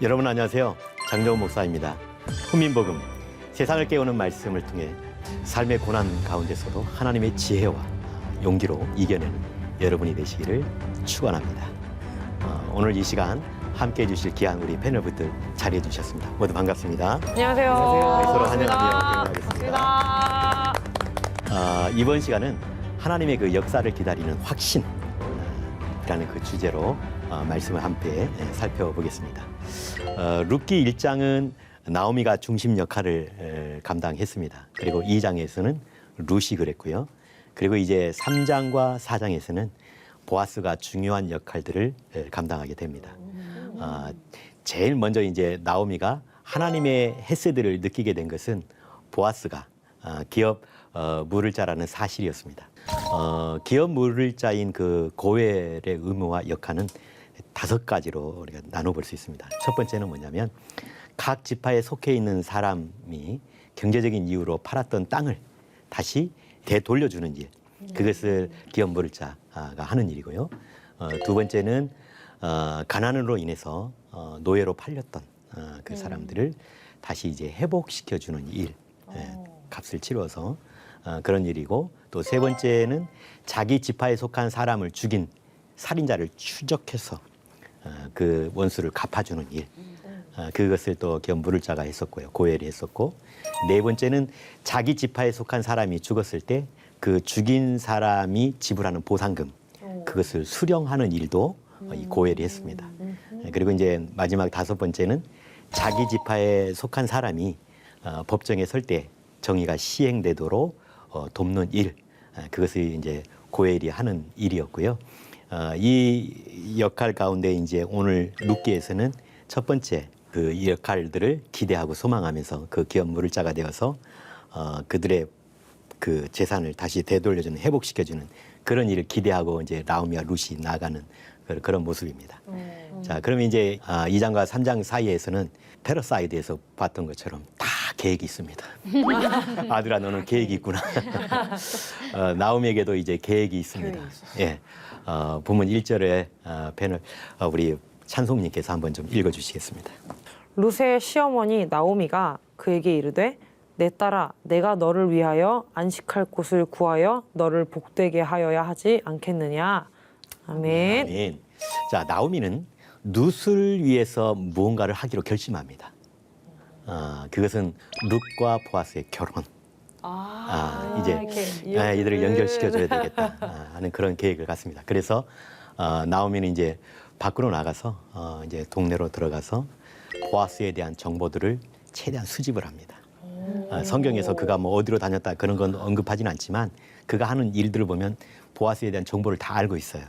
여러분 안녕하세요. 장정훈 목사입니다. 후민복음 세상을 깨우는 말씀을 통해 삶의 고난 가운데서도 하나님의 지혜와 용기로 이겨내는 여러분이 되시기를 축원합니다. 어, 오늘 이 시간 함께 해주실 귀한 우리 패널분들 자리해 주셨습니다. 모두 반갑습니다. 안녕하세요. 안녕하세요. 서로 반갑습니다. 환영하며. 반갑습니다. 아, 이번 시간은 하나님의 그 역사를 기다리는 확신이라는 그 주제로 어, 말씀을 함께 예, 살펴보겠습니다. 어, 룻기 1장은 나오미가 중심 역할을 에, 감당했습니다. 그리고 2장에서는 룻이 그랬고요. 그리고 이제 3장과 4장에서는 보아스가 중요한 역할들을 에, 감당하게 됩니다. 아, 제일 먼저 이제 나오미가 하나님의 헤세드를 느끼게 된 것은 보아스가 아, 기업 어, 물을 자라는 사실이었습니다. 어, 기업 물을 자인 그 고엘의 의무와 역할은 다섯 가지로 우리가 나눠볼 수 있습니다. 첫 번째는 뭐냐면 각 지파에 속해 있는 사람이 경제적인 이유로 팔았던 땅을 다시 되돌려주는 일. 그것을 기업 물을 자가 하는 일이고요. 어, 두 번째는 어, 가난으로 인해서 어, 노예로 팔렸던 어, 그 사람들을 다시 이제 회복시켜 주는 일, 예, 값을 치러서 어, 그런 일이고 또 세 번째는 자기 지파에 속한 사람을 죽인 살인자를 추적해서 어, 그 원수를 갚아주는 일, 어, 그것을 또 견부를 자가 했었고요. 고엘이 했었고 네 번째는 자기 지파에 속한 사람이 죽었을 때 그 죽인 사람이 지불하는 보상금 그것을 수령하는 일도 어, 이 고엘이 했습니다. 예, 그리고 이제 마지막 다섯 번째는 자기 지파에 속한 사람이 어, 법정에 설 때 정의가 시행되도록 어, 돕는 일 아, 그것을 이제 고엘이 하는 일이었고요. 어, 이 역할 가운데 이제 오늘 룻기에서는 첫 번째 그 역할들을 기대하고 소망하면서 그 기업 물을자가 되어서 어, 그들의 그 재산을 다시 되돌려주는 회복시켜주는 그런 일을 기대하고 이제 라우미와 룻이 나가는 그- 그런 모습입니다. 자, 그러면 이제 아, 2장과 3장 사이에서는 페러사이드에서 봤던 것처럼 다 계획이 있습니다. 아들아 너는 계획이 있구나. 어, 나오미에게도 이제 계획이 있습니다. 예, 어, 부문 1절에 어, 펜을 어, 우리 찬송님께서 한번 좀 읽어주시겠습니다. 룻의 시어머니 나오미가 그에게 이르되 내 딸아 내가 너를 위하여 안식할 곳을 구하여 너를 복되게 하여야 하지 않겠느냐. 아멘. 아멘. 자, 나오미는 룻을 위해서 무언가를 하기로 결심합니다. 아, 그것은 룻과 보아스의 결혼. 아, 이제 아, 이들을 연결시켜줘야 되겠다 아, 하는 그런 계획을 갖습니다. 그래서 어, 나오미는 이제 밖으로 나가서 어, 이제 동네로 들어가서 보아스에 대한 정보들을 최대한 수집을 합니다. 아, 성경에서 그가 뭐 어디로 다녔다 그런 건 언급하지는 않지만 그가 하는 일들을 보면 보아스에 대한 정보를 다 알고 있어요.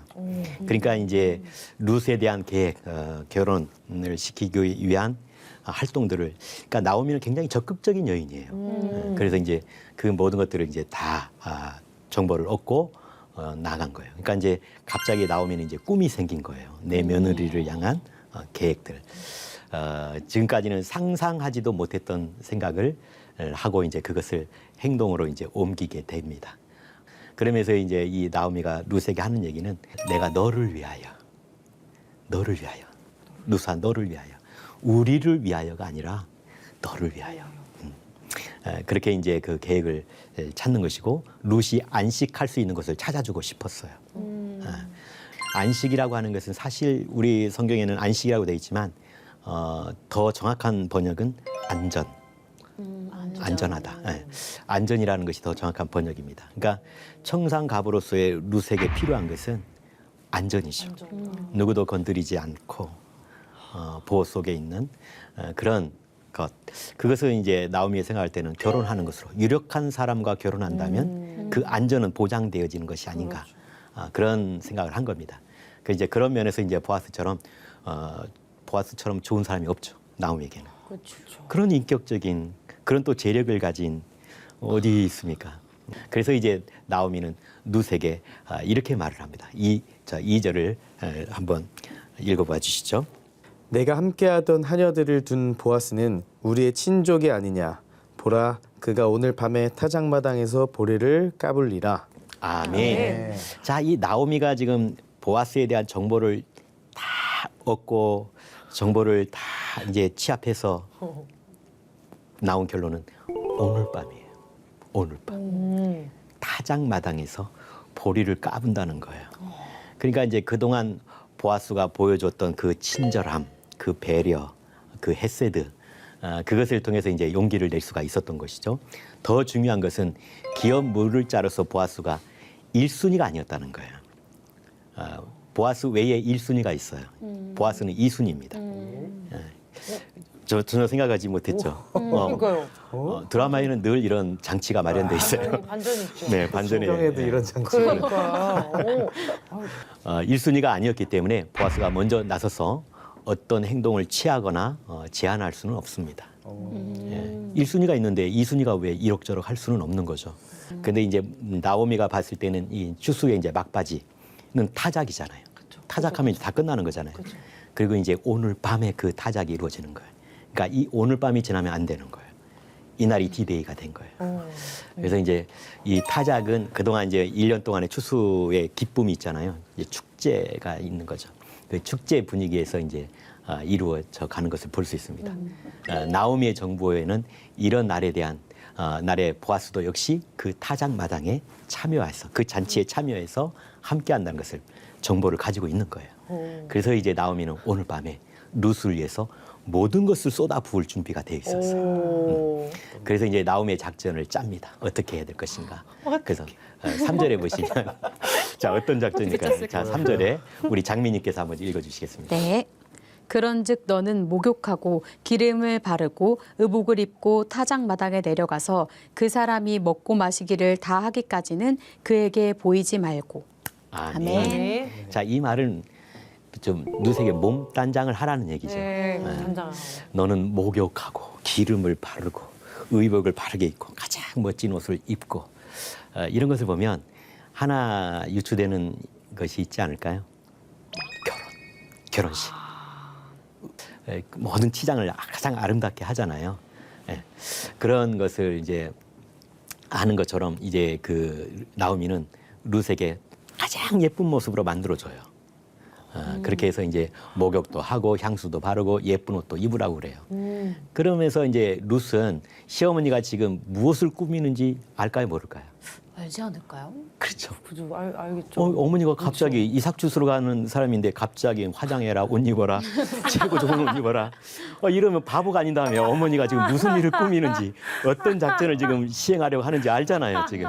그러니까 이제 룻에 대한 계획, 어, 결혼을 시키기 위한 아, 활동들을 그러니까 나오미는 굉장히 적극적인 여인이에요. 어, 그래서 이제 그 모든 것들을 이제 다 아, 정보를 얻고 어, 나간 거예요. 그러니까 이제 갑자기 나오면 이제 꿈이 생긴 거예요. 내 며느리를 향한 어, 계획들. 어, 지금까지는 상상하지도 못했던 생각을 어, 하고 이제 그것을 행동으로 이제 옮기게 됩니다. 그러면서 이제 이 나오미가 룻에게 하는 얘기는 내가 너를 위하여, 너를 위하여, 루사 너를 위하여, 우리를 위하여가 아니라 너를 위하여. 음. 에, 그렇게 이제 그 계획을 에, 찾는 것이고 룻이 안식할 수 있는 것을 찾아주고 싶었어요. 아, 안식이라고 하는 것은 사실 우리 성경에는 안식이라고 되어 있지만 어, 더 정확한 번역은 안전. 안전하다. 예. 안전이라는 것이 더 정확한 번역입니다. 그러니까 청산 갑으로서의 룻에게 필요한 것은 안전이죠. 누구도 건드리지 않고 어, 보호 속에 있는 어, 그런 것. 그것을 이제 나오미가 생각할 때는 결혼하는 것으로 유력한 사람과 결혼한다면 그 안전은 보장되어지는 것이 아닌가 아, 그런 생각을 한 겁니다. 그 이제 그런 면에서 이제 보아스처럼 어, 보아스처럼 좋은 사람이 없죠. 나오미에게는. 그런 인격적인 그런 또 재력을 가진 어디 있습니까? 그래서 이제 나오미는 룻에게 아, 이렇게 말을 합니다. 이, 자, 2절을 한번 읽어봐 주시죠. 내가 함께하던 하녀들을 둔 보아스는 우리의 친족이 아니냐 보라 그가 오늘 밤에 타작마당에서 보리를 까불리라 아멘. 자, 이 나오미가 지금 보아스에 대한 정보를 다 얻고 정보를 다 이제 취합해서 나온 결론은 오늘 밤이에요. 오늘 밤. 음. 타작마당에서 보리를 까분다는 거예요. 그러니까 이제 그동안 보아스가 보여줬던 그 친절함, 그 배려, 그 헤세드, 아, 그것을 통해서 이제 용기를 낼 수가 있었던 것이죠. 더 중요한 것은 기업 물을 자로서 보아스가 일순위가 아니었다는 거예요. 아, 보아스 외에 일순위가 있어요. 보아스는 이순위입니다 저 전혀 생각하지 못했죠. 어, 그러니까요. 어, 드라마에는 늘 이런 장치가 마련돼 있어요. 반전 있죠. 네, 반전에 신경에도 이런 장치. 그러니까. 오. 어, 1순위가 아니었기 때문에 보아스가 먼저 나서서 어떤 행동을 취하거나 어, 제한할 수는 없습니다. 예. 1순위가 있는데 2순위가 왜 이럭저럭 할 수는 없는 거죠. 근데 이제 나오미가 봤을 때는 이 추수의 이제 막바지는 타작이잖아요. 타작하면 이제 다 끝나는 거잖아요. 그리고 이제 오늘 밤에 그 타작이 이루어지는 거예요. 그러니까 이 오늘 밤이 지나면 안 되는 거예요. 이날이 디데이가 된 거예요. 어. 그래서 이제 이 타작은 그동안 이제 일년 동안의 추수의 기쁨이 있잖아요. 이제 축제가 있는 거죠. 그 축제 분위기에서 이제 아, 이루어져 가는 것을 볼 수 있습니다. 아, 나오미의 정부에는 이런 날에 대한 아, 날에 보아스도 역시 그 타작 마당에 참여해서 그 잔치에 참여해서 함께 한다는 것을 정보를 가지고 있는 거예요. 그래서 이제 나오미는 오늘 밤에 룻을 위해서 모든 것을 쏟아 부을 준비가 되어 있었어요. 오. 그래서 이제 나오미의 작전을 짭니다. 어떻게 해야 될 것인가. 그래서 삼절에 보시면 자 어떤 작전일까요? 자, 삼절에 우리 장미님께서 한번 읽어 주시겠습니다. 네. 그런즉 너는 목욕하고 기름을 바르고 의복을 입고 타작 마당에 내려가서 그 사람이 먹고 마시기를 다 하기까지는 그에게 보이지 말고 아멘. 아멘. 네. 자, 이 말은 좀 누색의 몸 단장을 하라는 얘기죠. 네. 단장. 너는 목욕하고 기름을 바르고 의복을 바르게 입고 가장 멋진 옷을 입고 어, 이런 것을 보면 하나 유추되는 것이 있지 않을까요? 결혼, 결혼식. 에, 모든 치장을 가장 아름답게 하잖아요. 예. 그런 것을 이제 하는 것처럼 이제 그 나오미는 룻에게 가장 예쁜 모습으로 만들어줘요. 어, 그렇게 해서 이제 목욕도 하고 향수도 바르고 예쁜 옷도 입으라고 그래요. 음. 그러면서 이제 룻은 시어머니가 지금 무엇을 꾸미는지 알까요, 모를까요? 알지 않을까요? 그렇죠. 그죠. 알, 알겠죠. 어, 어머니가 갑자기 이삭 주스로 가는 사람인데 갑자기 화장해라, 옷 입어라, 최고 좋은 옷 입어라. 어, 이러면 바보가 아닌 다음에 어머니가 지금 무슨 일을 꾸미는지 어떤 작전을 지금 시행하려고 하는지 알잖아요, 지금.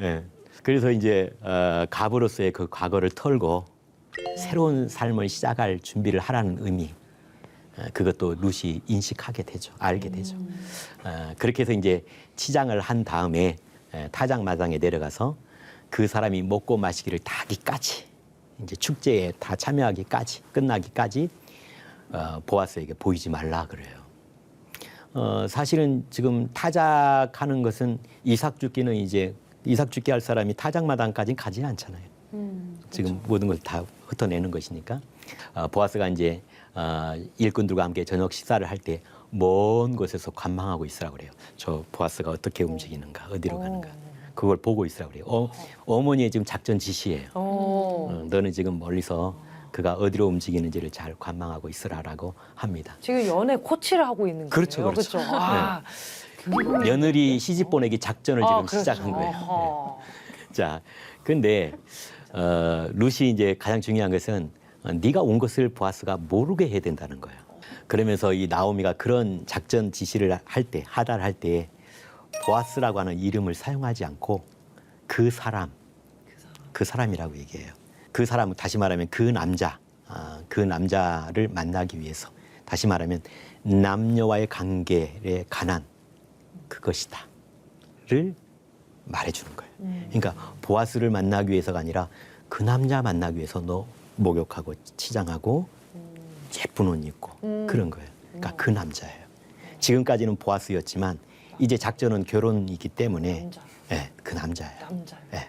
예. 그래서 이제 어, 가부로서의 그 과거를 털고 새로운 삶을 시작할 준비를 하라는 의미. 어, 그것도 루시 인식하게 되죠. 알게 되죠. 어, 그렇게 해서 이제 치장을 한 다음에 에, 타작마당에 내려가서 그 사람이 먹고 마시기를 다 하기까지 이제 축제에 다 참여하기까지 끝나기까지 어, 보아스에게 보이지 말라 그래요. 어, 사실은 지금 타작하는 것은 이삭 죽기는 이제 이삭 죽기 할 사람이 타작마당까지는 가지는 않잖아요. 지금 모든 걸 다 흩어내는 것이니까 어, 보아스가 이제 어, 일꾼들과 함께 저녁 식사를 할 때 먼 곳에서 관망하고 있으라고 그래요. 저 보아스가 어떻게 움직이는가, 어디로 가는가, 그걸 보고 있으라고 그래요. 어, 어머니의 지금 작전 지시예요. 어. 어, 너는 지금 멀리서 그가 어디로 움직이는지를 잘 관망하고 있으라라고 합니다. 지금 연애 코치를 하고 있는 거예요. 그렇죠, 그렇죠. 아, 며느리 시집 보내기 작전을 지금 아, 그렇죠. 시작한 거예요. 어허. 자, 근데 어, 루시 이제 가장 중요한 것은 어, 네가 온 것을 보아스가 모르게 해야 된다는 거예요. 그러면서 이 나오미가 그런 작전 지시를 할 때, 하달 할 때 보아스라고 하는 이름을 사용하지 않고 그 사람, 그 사람이라고 얘기해요. 그 사람, 다시 말하면 그 남자, 아, 그 남자를 만나기 위해서 다시 말하면 남녀와의 관계에 관한 그것이다 를 말해주는 거예요. 그러니까 보아스를 만나기 위해서가 아니라 그 남자 만나기 위해서 너 목욕하고 치장하고 예쁜 옷 입고 그런 거예요. 그러니까 그 남자예요. 지금까지는 보아스였지만 이제 작전은 결혼이기 때문에 남자. 예, 그 남자예요. 남자. 예.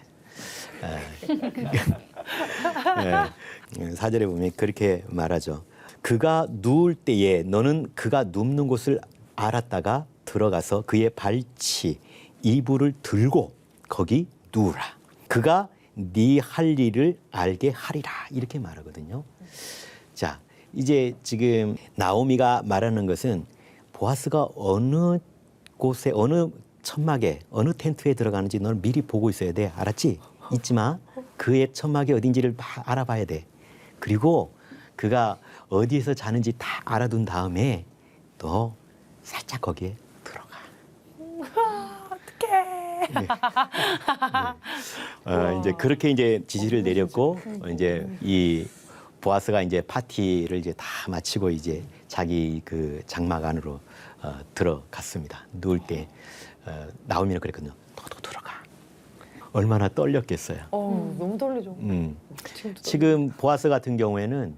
예. 사절에 보면 그렇게 말하죠. 그가 누울 때에 너는 그가 눕는 곳을 알았다가 들어가서 그의 발치 이불을 들고 거기 누우라. 그가 네 할 일을 알게 하리라 이렇게 말하거든요. 자, 이제 지금 나오미가 말하는 것은 보아스가 어느 곳에 어느 천막에 어느 텐트에 들어가는지 널 미리 보고 있어야 돼. 알았지? 잊지 마. 그의 천막이 어딘지를 봐- 알아봐야 돼. 그리고 그가 어디에서 자는지 다 알아둔 다음에 너 살짝 거기에 들어가. 네. 어, 이제 그렇게 이제 지시를 내렸고 어, 이제 이 보아스가 이제 파티를 이제 다 마치고 이제 자기 그 장막 안으로 어, 들어갔습니다. 누울 때 어, 나오미는 그랬거든요. 너도 들어가. 얼마나 떨렸겠어요. 어, 너무 떨리죠. 음. 지금도 지금 보아스 같은 경우에는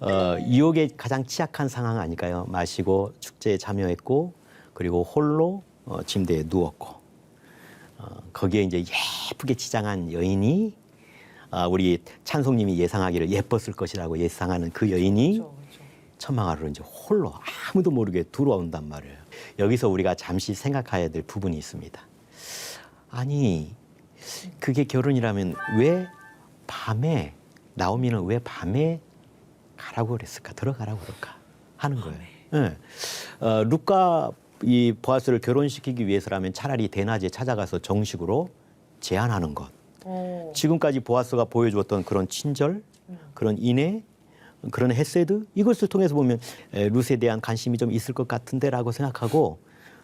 어, 유혹에 가장 취약한 상황 아닐까요? 마시고 축제에 참여했고 그리고 홀로 어, 침대에 누웠고 어, 거기에 이제 예쁘게 치장한 여인이 아, 우리 찬송님이 예상하기를 예뻤을 것이라고 예상하는 그 여인이 그렇죠, 그렇죠. 천막하러 이제 홀로 아무도 모르게 들어온단 말이에요. 여기서 우리가 잠시 생각해야 될 부분이 있습니다. 아니 그게 결혼이라면 왜 밤에 나오미는 왜 밤에 가라고 그랬을까 들어가라고 그럴까 하는 거예요. 예. 어, 루카 이 보아스를 결혼시키기 위해서라면 차라리 대낮에 찾아가서 정식으로 제안하는 것. 어. 지금까지 보아스가 보여주었던 그런 친절, 그런 인애, 그런 헤세드 이것을 통해서 보면 에, 룻에 대한 관심이 좀 있을 것 같은데라고 생각하고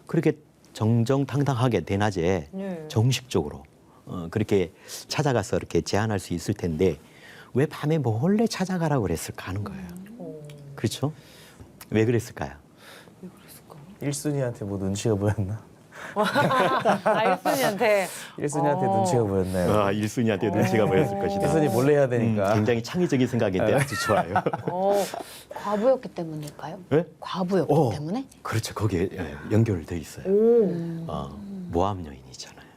그렇게 정정당당하게 대낮에 네. 정식적으로 어, 그렇게 찾아가서 이렇게 제안할 수 있을 텐데 왜 밤에 몰래 찾아가라고 그랬을까 하는 거예요. 어. 그렇죠? 왜 그랬을까요? 왜 그랬을까? 1순위한테 뭐 눈치가 보였나? 아, 1순위한테. 1순위한테 어. 눈치가 보였나요? 아, 일순이한테 눈치가 보였을 것이다. 1순위 몰래 해야 음, 되니까. 굉장히 창의적인 생각인데 아주 좋아요. 어. 과부였기 때문일까요? 네? 과부였기 어. 때문에? 그렇죠. 거기에 예, 연결돼 있어요. 오. 어, 모함 여인이잖아요.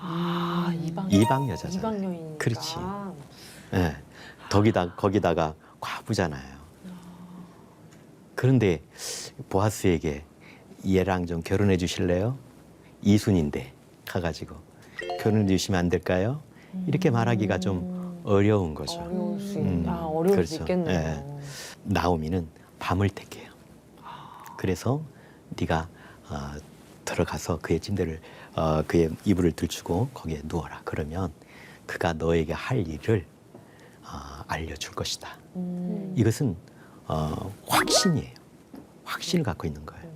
아, 이방. 이방 여자잖아요. 이방 여인. 그렇지. 예. 거기다 거기다가 과부잖아요. 그런데 보아스에게 얘랑 좀 결혼해 주실래요? 이순인데 가가지고 결혼해 주시면 안 될까요? 이렇게 말하기가 좀 어려운 거죠. 어려울 수, 음, 아, 어려울 수 그렇죠. 있겠네요. 예. 나오미는 밤을 택해요. 그래서 네가 어, 들어가서 그의 침대를 어, 그의 이불을 들추고 거기에 누워라. 그러면 그가 너에게 할 일을 어, 알려줄 것이다. 음. 이것은 어, 확신이에요. 확신을 갖고 있는 거예요.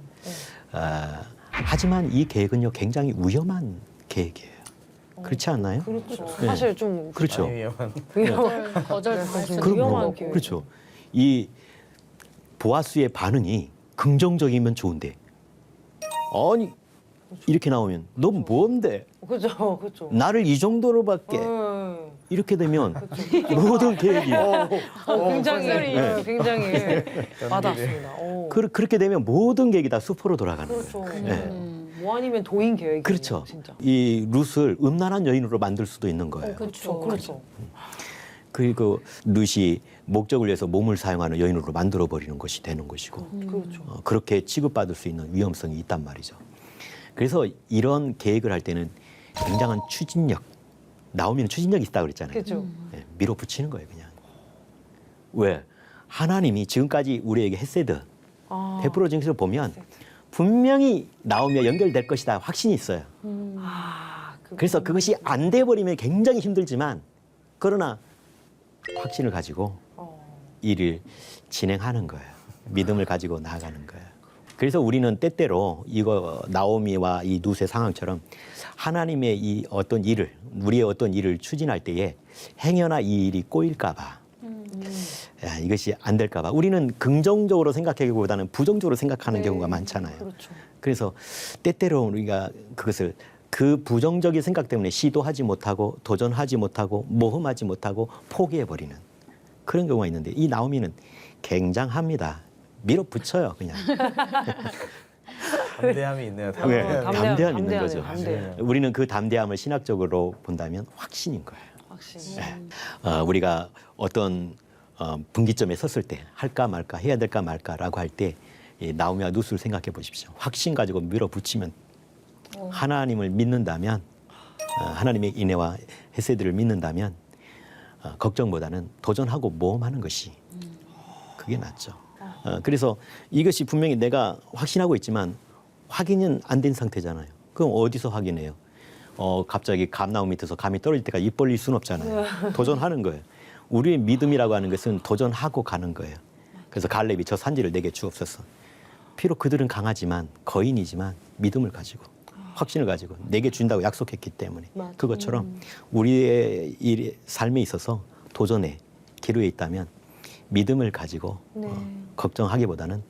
어, 하지만 이 계획은요 굉장히 위험한 계획이에요. 그렇지 않나요? 그렇죠. 네. 사실 좀 그렇죠. 많이 위험한. 위험한. 거절 좀수 그럼 위험한 뭐. 그렇죠. 이 보아스의 반응이 긍정적이면 좋은데 아니 이렇게 나오면 너 뭔데 그렇죠, 그렇죠. 나를 이 정도로밖에 네. 이렇게 되면 모든 계획이 어, 굉장히, 네. 네, 굉장히 와닿았습니다. 오. 그, 그렇게 되면 모든 계획이 다 수포로 돌아가는 그렇죠. 거예요. 네. 음. 뭐 아니면 도인 계획이 그렇죠. 진짜. 이 룻을 음란한 여인으로 만들 수도 있는 거예요. 그렇죠, 그렇죠. 그리고 룻이 목적을 위해서 몸을 사용하는 여인으로 만들어 버리는 것이 되는 것이고 그렇죠. 어, 그렇게 취급받을 수 있는 위험성이 있단 말이죠. 그래서 이런 계획을 할 때는 굉장한 추진력, 나오미는 추진력이 있다고 그랬잖아요. 그렇죠. 예, 밀어붙이는 거예요, 그냥. 왜? 하나님이 지금까지 우리에게 헤세드, 아, 베풀어 준 것을 보면 분명히 나오며 연결될 것이다 확신이 있어요. 아, 그, 그래서 그것이 안 돼 버리면 굉장히 힘들지만 그러나 확신을 가지고 어, 일을 진행하는 거예요. 믿음을 가지고 나아가는 거예요. 그래서 우리는 때때로 이거 나오미와 이 룻의 상황처럼 하나님의 이 어떤 일을 우리의 어떤 일을 추진할 때에 행여나 이 일이 꼬일까봐 야, 이것이 안 될까봐 우리는 긍정적으로 생각하기보다는 부정적으로 생각하는 네. 경우가 많잖아요. 그렇죠. 그래서 때때로 우리가 그것을 그 부정적인 생각 때문에 시도하지 못하고 도전하지 못하고 모험하지 못하고 포기해 버리는 그런 경우가 있는데 이 나오미는 굉장합니다. 밀어붙여요 그냥 담대함이 있네요. 네, 담대함. 담대함, 담대함 있는 담대하네요, 거죠. 담대해요. 우리는 그 담대함을 신학적으로 본다면 확신인 거예요. 확실히. 네. 어, 우리가 어떤 어, 분기점에 섰을 때 할까 말까 해야 될까 말까라고 할때 나오미와 누스를 생각해 보십시오. 확신 가지고 밀어붙이면 하나님을 믿는다면 어, 하나님의 인애와 헤세드를 믿는다면 어, 걱정보다는 도전하고 모험하는 것이 그게 그게 낫죠. 어, 그래서 이것이 분명히 내가 확신하고 있지만 확인은 안 된 상태잖아요. 그럼 어디서 확인해요? 어, 갑자기 감나무 밑에서 감이 떨어질 때까지 입 벌릴 수는 없잖아요. 도전하는 거예요. 우리의 믿음이라고 하는 것은 도전하고 가는 거예요. 그래서 갈렙이 저 산지를 내게 주옵소서. 비록 그들은 강하지만 거인이지만 믿음을 가지고 확신을 가지고 내게 준다고 약속했기 때문에 그것처럼 우리의 일, 삶에 있어서 도전에 기로에 있다면 믿음을 가지고 어, 걱정하기보다는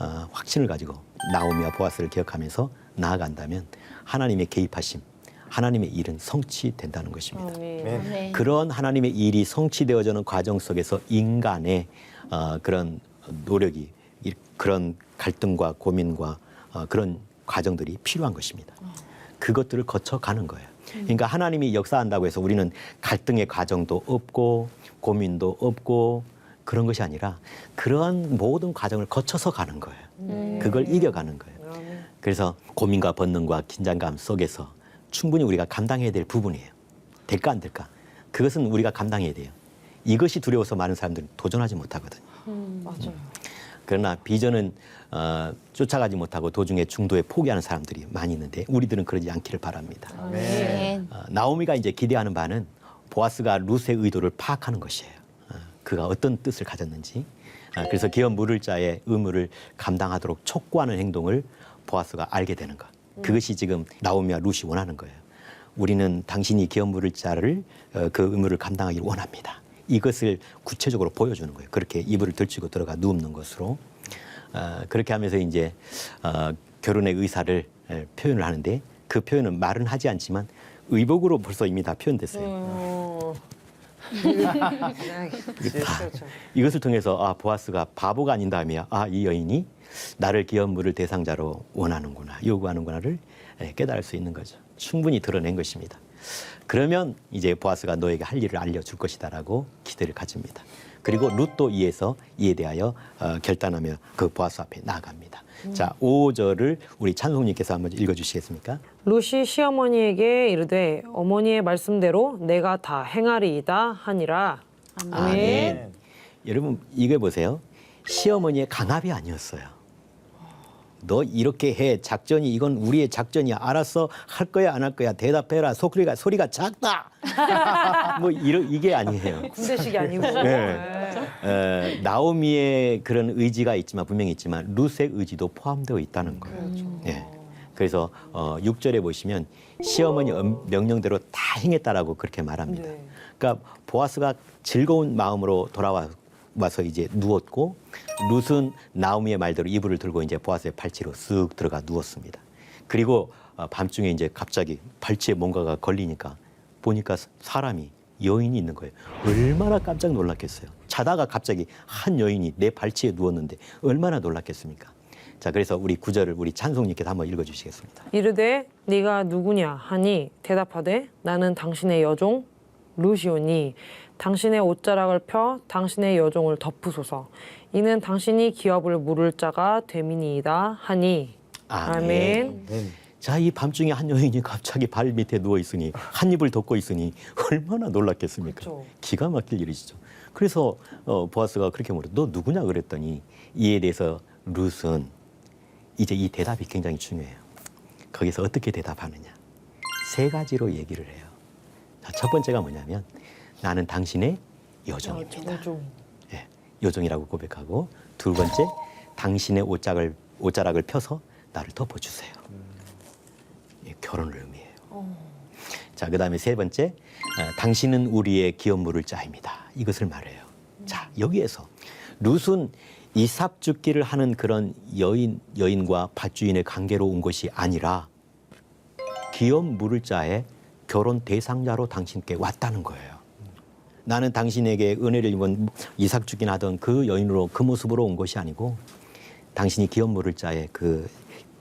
어, 확신을 가지고 나오미와 보아스를 기억하면서 나아간다면 하나님의 개입하심, 하나님의 일은 성취된다는 것입니다. 아멘. 네. 그런 하나님의 일이 성취되어지는 과정 속에서 인간의 어, 그런 노력이 이- 그런 갈등과 고민과 어, 그런 과정들이 필요한 것입니다. 그것들을 거쳐 가는 거예요. 그러니까 하나님이 역사한다고 해서 우리는 갈등의 과정도 없고 고민도 없고 그런 것이 아니라 그러한 모든 과정을 거쳐서 가는 거예요. 그걸 이겨가는 거예요. 그래서 고민과 번능과 긴장감 속에서 충분히 우리가 감당해야 될 부분이에요. 될까 안 될까? 그것은 우리가 감당해야 돼요. 이것이 두려워서 많은 사람들은 도전하지 못하거든요. 맞아요. 그러나 비전은 어, 쫓아가지 못하고 도중에 중도에 포기하는 사람들이 많이 있는데 우리들은 그러지 않기를 바랍니다. 아멘. 어, 나오미가 이제 기대하는 바는 보아스가 룻의 의도를 파악하는 것이에요. 어, 그가 어떤 뜻을 가졌는지. 어, 그래서 기업 물을 자의 의무를 감당하도록 촉구하는 행동을 보아스가 알게 되는 것. 그것이 지금 나오미와 룻이 원하는 거예요. 우리는 당신이 기업 물을 자를 어, 그 의무를 감당하기를 원합니다. 이것을 구체적으로 보여주는 거예요. 그렇게 이불을 들치고 들어가 누우는 것으로 어, 그렇게 하면서 이제 어, 결혼의 의사를 에, 표현을 하는데 그 표현은 말은 하지 않지만 의복으로 벌써 이미 다 표현됐어요. 어. 이게 다 이것을 통해서 아 보아스가 바보가 아닌 다음이야. 아이 여인이 나를 기업 물을 대상자로 원하는구나 요구하는구나를 에, 깨달을 수 있는 거죠. 충분히 드러낸 것입니다. 그러면 이제 보아스가 너에게 할 일을 알려줄 것이다라고 기대를 가집니다. 그리고 룻도 이에서 이에 대하여 어, 결단하며 그 보아스 앞에 나아갑니다. 자, 5절을 우리 찬송님께서 한번 읽어 주시겠습니까? 루시 시어머니에게 이르되 어머니의 말씀대로 내가 다 행하리이다 하니라. 아멘. 여러분 이거 보세요. 시어머니의 강압이 아니었어요. 너 이렇게 해 작전이 이건 우리의 작전이야. 알았어 할 거야 안 할 거야 대답해라. 소리가 소리가 작다. 뭐 이러, 이게 아니에요. 군대식이 아니고. 네. 에, 나오미의 그런 의지가 있지만 분명히 있지만 룻의 의지도 포함되어 있다는 거예요. 예. 그래서 어, 6절에 보시면 시어머니 음- 명령대로 다 행했다라고 그렇게 말합니다. 네. 그러니까 보아스가 즐거운 마음으로 돌아와 서 이제 누웠고 룻은 나오미의 말대로 이불을 들고 이제 보아스의 팔찌로 쓱 들어가 누웠습니다. 그리고 어, 밤중에 이제 갑자기 팔찌에 뭔가가 걸리니까 보니까 사람이 여인이 있는 거예요. 얼마나 깜짝 놀랐겠어요. 자다가 갑자기 한 여인이 내 발치에 누웠는데 얼마나 놀랐겠습니까? 자, 그래서 우리 구절을 우리 찬송님께서 한번 읽어 주시겠습니다. 이르되 네가 누구냐 하니 대답하되 나는 당신의 여종 루시오니 당신의 옷자락을 펴 당신의 여종을 덮으소서 이는 당신이 기업을 물을 자가 되미니이다 하니 아멘. 아멘. 자, 이 밤중에 한 여인이 갑자기 발 밑에 누워 있으니 한 입을 덮고 있으니 얼마나 놀랐겠습니까? 그렇죠. 기가 막힐 일이시죠. 그래서 어, 보아스가 그렇게 물어, 너 누구냐 그랬더니 이에 대해서 룻은 이제 이 대답이 굉장히 중요해요. 거기서 어떻게 대답하느냐? 세 가지로 얘기를 해요. 자, 첫 번째가 뭐냐면 나는 당신의 여종입니다. 여종. 예, 요정이라고 고백하고 두 번째 당신의 옷자락을 옷자락을 펴서 나를 덮어주세요. 예, 결혼을 의미해요. 자, 그다음에 세 번째 어, 당신은 우리의 기업 물을 자입니다. 이것을 말해요. 자, 여기에서 룻은 이삽 죽기를 하는 그런 여인 여인과 밭주인의 관계로 온 것이 아니라 기업 물을 자의 결혼 대상자로 당신께 왔다는 거예요. 나는 당신에게 은혜를 입은 이삭 주긴 하던 그 여인으로 그 모습으로 온 것이 아니고 당신이 기업 물을 자의 그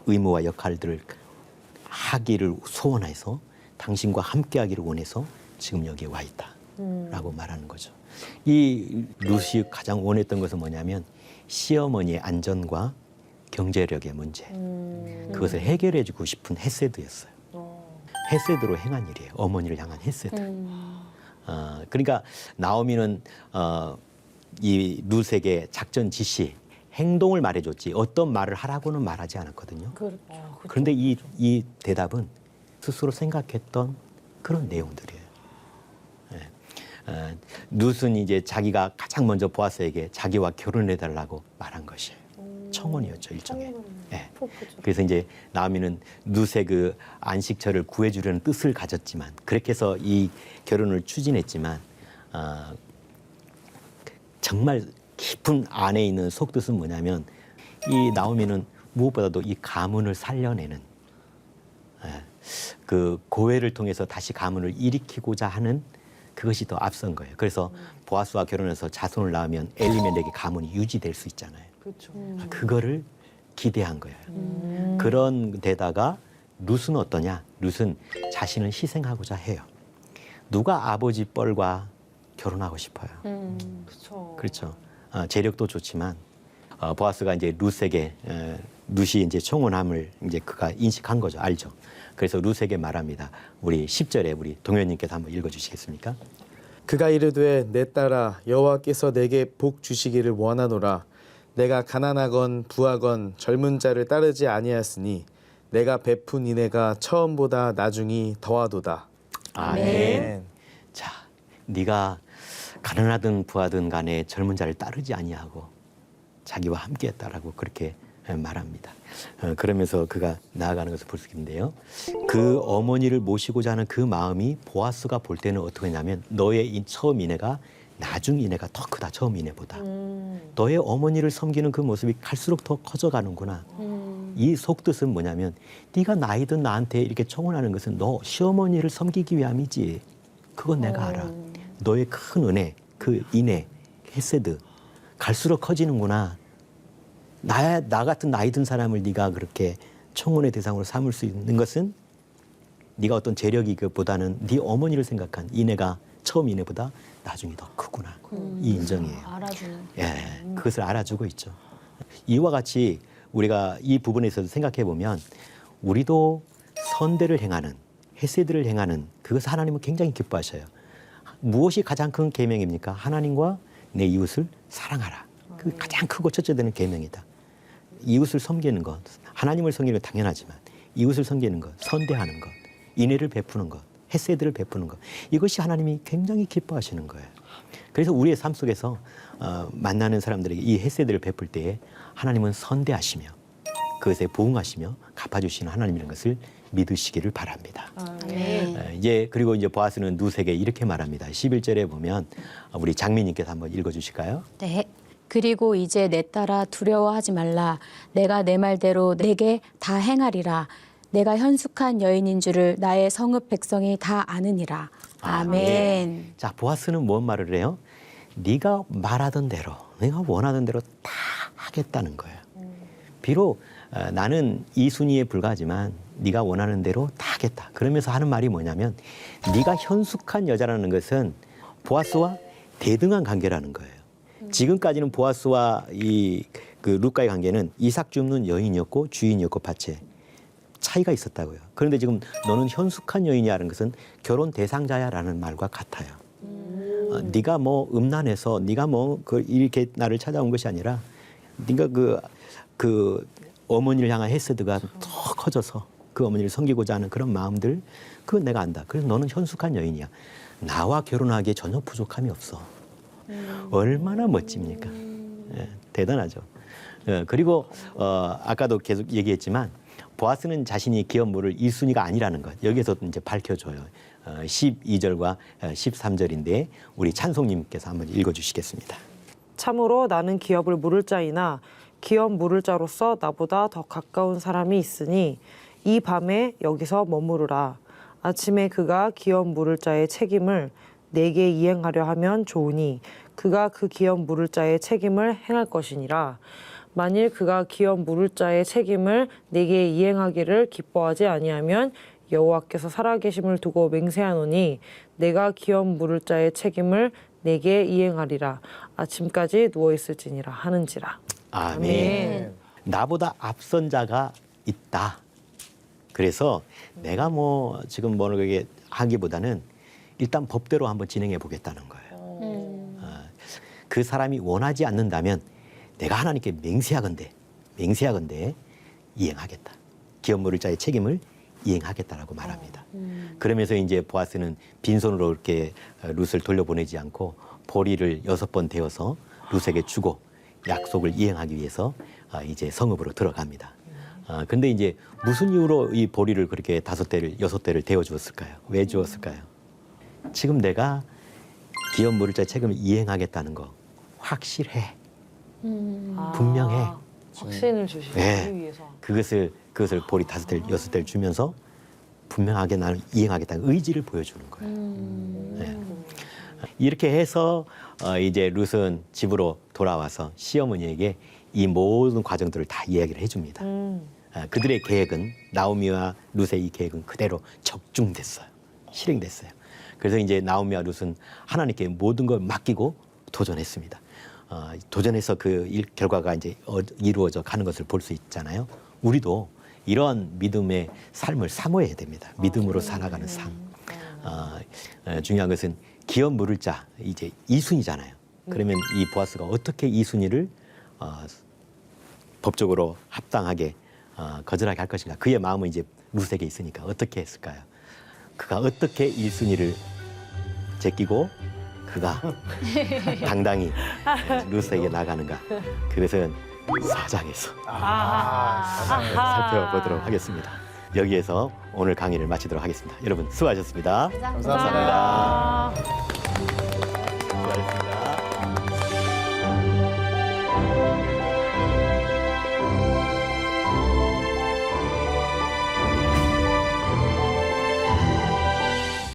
의무와 역할들을 하기를 소원해서 당신과 함께하기를 원해서 지금 여기에 와 있다라고 말하는 거죠. 이 루시 가장 원했던 것은 뭐냐면 시어머니의 안전과 경제력의 문제 그것을 해결해주고 싶은 헤세드였어요. 헤세드로 행한 일이에요. 어머니를 향한 헤세드. 어, 그러니까 나오미는 어, 이 룻에게 작전 지시, 행동을 말해줬지 어떤 말을 하라고는 말하지 않았거든요. 그렇죠. 그런데 이, 이 대답은 스스로 생각했던 그런 내용들이에요. 예. 어, 룻은 이제 자기가 가장 먼저 보아스에게 자기와 결혼해달라고 말한 것이에요. 청혼이었죠 일종의. 예. 그래서 이제 나오미는 룻의 그 안식처를 구해주려는 뜻을 가졌지만 그렇게 해서 이 결혼을 추진했지만 어, 정말 깊은 안에 있는 속뜻은 뭐냐면 이 나오미는 무엇보다도 이 가문을 살려내는 예, 그 고해를 통해서 다시 가문을 일으키고자 하는 그것이 더 앞선 거예요. 그래서 보아스와 결혼해서 자손을 낳으면 엘리멜렉의 가문이 유지될 수 있잖아요. 그렇죠. 그거를 기대한 거예요. 그런 데다가 룻은 어떠냐? 룻은 자신을 희생하고자 해요. 누가 아버지 뻘과 결혼하고 싶어요. 그렇죠. 그렇죠. 어, 재력도 좋지만 어, 보아스가 이제 룻에게 어, 룻이 이제 청혼함을 이제 그가 인식한 거죠. 알죠. 그래서 룻에게 말합니다. 우리 10절에 우리 동현님께서 한번 읽어 주시겠습니까? 그가 이르되 내 딸아 여호와께서 내게 복 주시기를 원하노라 내가 가난하건 부하건 젊은 자를 따르지 아니하였으니 내가 베푼 인애가 처음보다 나중이 더하도다. 아멘. 자, 네가 가난하든 부하든 간에 젊은 자를 따르지 아니하고 자기와 함께했다라고 그렇게 말합니다. 어, 그러면서 그가 나아가는 것을 볼 수 있는데요. 그 어머니를 모시고자 하는 그 마음이 보아스가 볼 때는 어떻게 했냐면 너의 이 처음 인애가 나중 인애가 더 크다. 처음 인애보다. 너의 어머니를 섬기는 그 모습이 갈수록 더 커져가는구나. 이 속뜻은 뭐냐면 네가 나이든 나한테 이렇게 청혼하는 것은 너 시어머니를 섬기기 위함이지. 그건 내가 알아. 너의 큰 은혜, 그 인애, 헤세드 갈수록 커지는구나. 나, 나 같은 나이 든 사람을 네가 그렇게 청혼의 대상으로 삼을 수 있는 것은 네가 어떤 재력이 그보다는 네 어머니를 생각한 인애가 처음 인애보다 나중에 더 크구나. 이 인정이에요. 알아주는. 예, 그것을 알아주고 있죠. 이와 같이 우리가 이 부분에서 생각해 보면 우리도 선대를 행하는 헤세드를 행하는 그것을 하나님은 굉장히 기뻐하셔요. 무엇이 가장 큰 계명입니까? 하나님과 내 이웃을 사랑하라. 그 가장 크고 첫째 되는 계명이다. 이웃을 섬기는 것, 하나님을 섬기는 건 당연하지만 이웃을 섬기는 것, 선대하는 것, 인애를 베푸는 것, 헤세드를 베푸는 것 이것이 하나님이 굉장히 기뻐하시는 거예요. 그래서 우리의 삶 속에서 어, 만나는 사람들에게 이 헤세드를 베풀 때에 하나님은 선대하시며 그것에 부응하시며 갚아주시는 하나님이라는 것을 믿으시기를 바랍니다. 네. 어, 이제 그리고 이제 보아스는 누세게 이렇게 말합니다. 11절에 보면 우리 장미님께서 한번 읽어주실까요? 네. 그리고 이제 내 딸아 두려워하지 말라. 내가 내 말대로 내게 다 행하리라. 내가 현숙한 여인인 줄을 나의 성읍 백성이 다 아느니라. 아멘. 자, 보아스는 뭔 말을 해요? 네가 말하던 대로, 내가 원하던 대로 다 하겠다는 거예요. 비록 어, 나는 이 순위에 불과하지만 네가 원하는 대로 다 하겠다. 그러면서 하는 말이 뭐냐면 네가 현숙한 여자라는 것은 보아스와 대등한 관계라는 거예요. 지금까지는 보아스와 이 그 루카의 관계는 이삭 줍는 여인이었고 주인이었고 밭에 차이가 있었다고요. 그런데 지금 너는 현숙한 여인이라는 것은 결혼 대상자야라는 말과 같아요. 어, 네가 뭐 음란해서 네가 뭐 그 이렇게 나를 찾아온 것이 아니라 네가 그그 어머니를 향한 헤스드가 더 커져서 그 어머니를 섬기고자 하는 그런 마음들 그건 내가 안다. 그래서 너는 현숙한 여인이야. 나와 결혼하기에 전혀 부족함이 없어. 얼마나 멋집니까? 예, 대단하죠. 예, 그리고 어, 아까도 계속 얘기했지만 보아스는 자신이 기업 물을 1순위가 아니라는 것 여기에서 이제 밝혀줘요. 어, 12절과 13절인데 우리 찬송님께서 한번 읽어주시겠습니다. 참으로 나는 기업을 물을 자이나 기업 물을 자로서 나보다 더 가까운 사람이 있으니 이 밤에 여기서 머무르라. 아침에 그가 기업 물을 자의 책임을 내게 이행하려 하면 좋으니 그가 그 기업 물을 자의 책임을 행할 것이니라. 만일 그가 기업 물을 자의 책임을 내게 이행하기를 기뻐하지 아니하면 여호와께서 살아계심을 두고 맹세하노니 내가 기업 물을 자의 책임을 내게 이행하리라 아침까지 누워 있을지니라 하는지라 아멘. 나보다 앞선 자가 있다. 그래서 내가 뭐 지금 뭐 그게 하기보다는 일단 법대로 한번 진행해 보겠다는 거예요. 아, 그 사람이 원하지 않는다면 내가 하나님께 맹세하건대 맹세하건대 이행하겠다. 기업 물을 자의 책임을 이행하겠다라고 말합니다. 그러면서 이제 보아스는 빈손으로 이렇게 룻을 돌려보내지 않고 보리를 여섯 번 데워서 룻에게 주고 약속을 이행하기 위해서 아, 이제 성읍으로 들어갑니다. 아, 근데 이제 무슨 이유로 이 보리를 그렇게 다섯 대를 여섯 대를 데워 주었을까요? 왜 주었을까요? 지금 내가 기업 물을 자의 책임을 이행하겠다는 거 확실해. 아, 분명해. 확신을 주시기 네. 위해서. 그것을 그것을 보리 다섯 대 여섯 대를 주면서 분명하게 나는 이행하겠다는 의지를 보여주는 거예요. 네. 이렇게 해서 어, 이제 룻은 집으로 돌아와서 시어머니에게 이 모든 과정들을 다 이야기를 해줍니다. 음. 아, 그들의 계획은 나오미와 룻의 이 계획은 그대로 적중됐어요. 실행됐어요. 그래서 이제 나오미와 룻은 하나님께 모든 걸 맡기고 도전했습니다. 어, 도전해서 그 일, 결과가 이제 어, 이루어져 가는 것을 볼 수 있잖아요. 우리도 이런 믿음의 삶을 사모해야 됩니다. 믿음으로 살아가는 삶. 어, 어, 중요한 것은 기업 물을 자 이제 이순이잖아요. 그러면 이 보아스가 어떻게 이순이를 어, 법적으로 합당하게 어, 거절하게 할 것인가. 그의 마음은 이제 룻에게 있으니까 어떻게 했을까요? 그가 어떻게 일순위를 제끼고 그가 당당히 룻에게 나가는가. 그것은 사장에서 살펴보도록 하겠습니다. 여기에서 오늘 강의를 마치도록 하겠습니다. 여러분 수고하셨습니다. 감사합니다. 감사합니다.